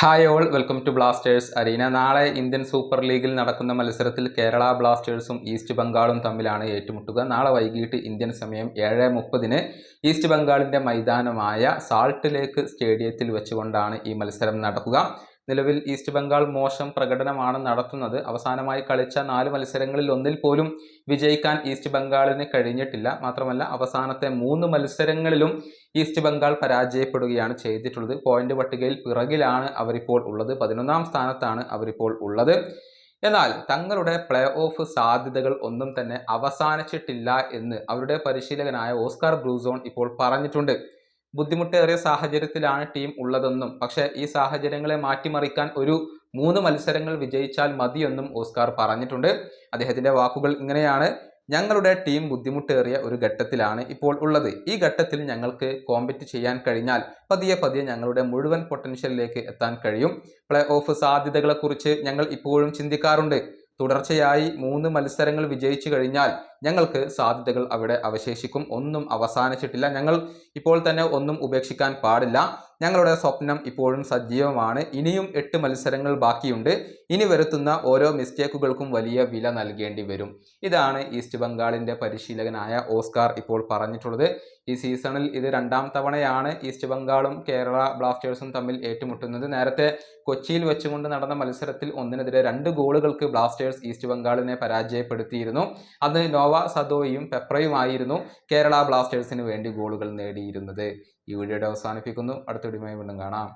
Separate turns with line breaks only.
Hi all welcome to blasters arena നാളെ Indian super ലീഗിൽ നടക്കുന്ന മത്സരത്തിൽ കേരള ബ്ലാസ്റ്റേഴ്സും ഈസ്റ്റ് ബംഗാളും തമ്മിലാണ് ഏറ്റുമുട്ടുക. നാളെ വൈകിട്ട് ഇന്ത്യൻ സമയം ഏഴ് മുപ്പതിന് ഈസ്റ്റ് ബംഗാളിന്റെ മൈതാനമായ സാൾട്ട് ലേക്ക് സ്റ്റേഡിയത്തിൽ വെച്ചുകൊണ്ടാണ് ഈ മത്സരം നടക്കുക. നിലവിൽ ഈസ്റ്റ് ബംഗാൾ മോശം പ്രകടനമാണ് നടത്തുന്നത്. അവസാനമായി കളിച്ച നാല് മത്സരങ്ങളിൽ ഒന്നിൽ പോലും വിജയിക്കാൻ ഈസ്റ്റ് ബംഗാളിന് കഴിഞ്ഞിട്ടില്ല. മാത്രമല്ല അവസാനത്തെ മൂന്ന് മത്സരങ്ങളിലും ഈസ്റ്റ് ബംഗാൾ പരാജയപ്പെടുകയാണ് ചെയ്തിട്ടുള്ളത്. പോയിന്റ് പട്ടികയിൽ പിറകിലാണ് അവരിപ്പോൾ ഉള്ളത്. പതിനൊന്നാം സ്ഥാനത്താണ് അവരിപ്പോൾ ഉള്ളത്. എന്നാൽ തങ്ങളുടെ പ്ലേ ഓഫ് സാധ്യതകൾ ഒന്നും തന്നെ അവസാനിച്ചിട്ടില്ല എന്ന് അവരുടെ പരിശീലകനായ ഓസ്കാർ ബ്രൂസോൺ ഇപ്പോൾ പറഞ്ഞിട്ടുണ്ട്. ബുദ്ധിമുട്ടേറിയ സാഹചര്യത്തിലാണ് ടീം ഉള്ളതെന്നും പക്ഷേ ഈ സാഹചര്യങ്ങളെ മാറ്റിമറിക്കാൻ ഒരു മൂന്ന് മത്സരങ്ങൾ വിജയിച്ചാൽ മതിയെന്നും ഓസ്കാർ പറഞ്ഞിട്ടുണ്ട്. അദ്ദേഹത്തിന്റെ വാക്കുകൾ ഇങ്ങനെയാണ്. ഞങ്ങളുടെ ടീം ബുദ്ധിമുട്ടേറിയ ഒരു ഘട്ടത്തിലാണ് ഇപ്പോൾ ഉള്ളത്. ഈ ഘട്ടത്തിൽ ഞങ്ങൾക്ക് കോമ്പറ്റ് ചെയ്യാൻ കഴിഞ്ഞാൽ പതിയെ പതിയെ ഞങ്ങളുടെ മുഴുവൻ പൊട്ടൻഷ്യലിലേക്ക് എത്താൻ കഴിയും. പ്ലേ ഓഫ് സാധ്യതകളെക്കുറിച്ച് ഞങ്ങൾ ഇപ്പോഴും ചിന്തിക്കാറുണ്ട്. തുടർച്ചയായി മൂന്ന് മത്സരങ്ങൾ വിജയിച്ചു കഴിഞ്ഞാൽ ഞങ്ങൾക്ക് സാധ്യതകൾ അവിടെ അവശേഷിക്കും. ഒന്നും അവസാനിച്ചിട്ടില്ല. ഞങ്ങൾ ഇപ്പോൾ തന്നെ ഒന്നും ഉപേക്ഷിക്കാൻ പാടില്ല. ഞങ്ങളുടെ സ്വപ്നം ഇപ്പോഴും സജീവമാണ്. ഇനിയും എട്ട് മത്സരങ്ങൾ ബാക്കിയുണ്ട്. ഇനി വരുത്തുന്ന ഓരോ മിസ്റ്റേക്കുകൾക്കും വലിയ വില നൽകേണ്ടി വരും. ഇതാണ് ഈസ്റ്റ് ബംഗാളിന്റെ പരിശീലകനായ ഓസ്കാർ ഇപ്പോൾ പറഞ്ഞിട്ടുള്ളത്. ഈ സീസണിൽ ഇത് രണ്ടാം തവണയാണ് ഈസ്റ്റ് ബംഗാളും കേരള ബ്ലാസ്റ്റേഴ്സും തമ്മിൽ ഏറ്റുമുട്ടുന്നത്. നേരത്തെ കൊച്ചിയിൽ വെച്ചുകൊണ്ട് നടന്ന മത്സരത്തിൽ ഒന്നിനെതിരെ രണ്ട് ഗോളുകൾക്ക് ബ്ലാസ്റ്റേഴ്സ് ഈസ്റ്റ് ബംഗാളിനെ പരാജയപ്പെടുത്തിയിരുന്നു. അന്ന് നോവ സദോയും പെപ്രയുമായിരുന്നു കേരള ബ്ലാസ്റ്റേഴ്സിന് വേണ്ടി ഗോളുകൾ നേടിയിരുന്നത്. ഈ വീഡിയോയുടെ അവസാനിപ്പിക്കുന്നു. അടുത്ത വീഡിയോയുമായി വീണ്ടും കാണാം.